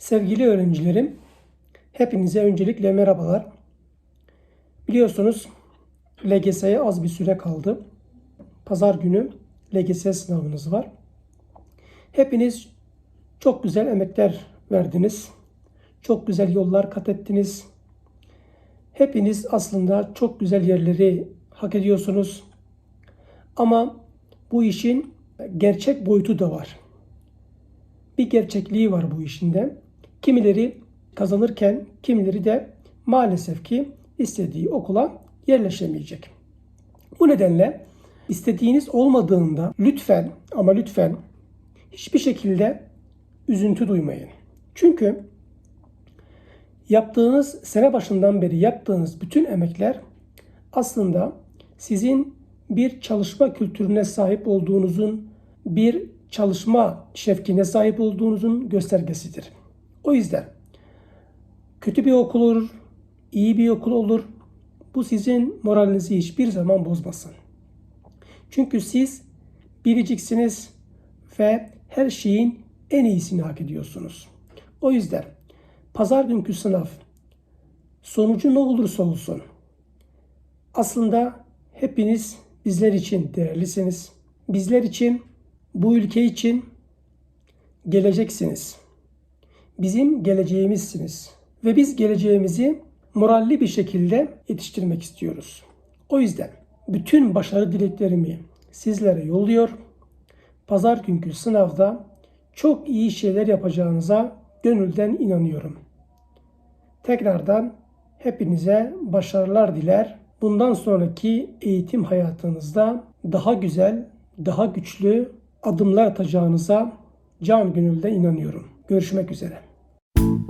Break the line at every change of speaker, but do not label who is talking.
Sevgili öğrencilerim, hepinize öncelikle merhabalar. Biliyorsunuz LGS'ye az bir süre kaldı. Pazar günü LGS sınavınız var. Hepiniz çok güzel emekler verdiniz. Çok güzel yollar kat ettiniz. Hepiniz aslında çok güzel yerleri hak ediyorsunuz. Ama bu işin gerçek boyutu da var bir gerçekliği var bu işinde. Kimileri kazanırken kimileri de maalesef ki istediği okula yerleşemeyecek. Bu nedenle istediğiniz olmadığında lütfen ama lütfen hiçbir şekilde üzüntü duymayın. Çünkü yaptığınız sene başından beri yaptığınız bütün emekler aslında sizin bir çalışma kültürüne sahip olduğunuzun bir çalışma şevkine sahip olduğunuzun göstergesidir. O yüzden kötü bir okul olur, iyi bir okul olur. Bu sizin moralinizi hiçbir zaman bozmasın. Çünkü siz biriciksiniz ve her şeyin en iyisini hak ediyorsunuz. O yüzden pazar günkü sınav sonucu ne olursa olsun aslında hepiniz bizler için değerlisiniz. Bizler için bu ülke için geleceksiniz. Bizim geleceğimizsiniz. Ve biz geleceğimizi moralli bir şekilde yetiştirmek istiyoruz. O yüzden bütün başarı dileklerimi sizlere yolluyor. Pazar günkü sınavda çok iyi şeyler yapacağınıza gönülden inanıyorum. Tekrardan hepinize başarılar diler. Bundan sonraki eğitim hayatınızda daha güzel, daha güçlü adımlar atacağınıza can gönülden inanıyorum. Görüşmek üzere. Thank you.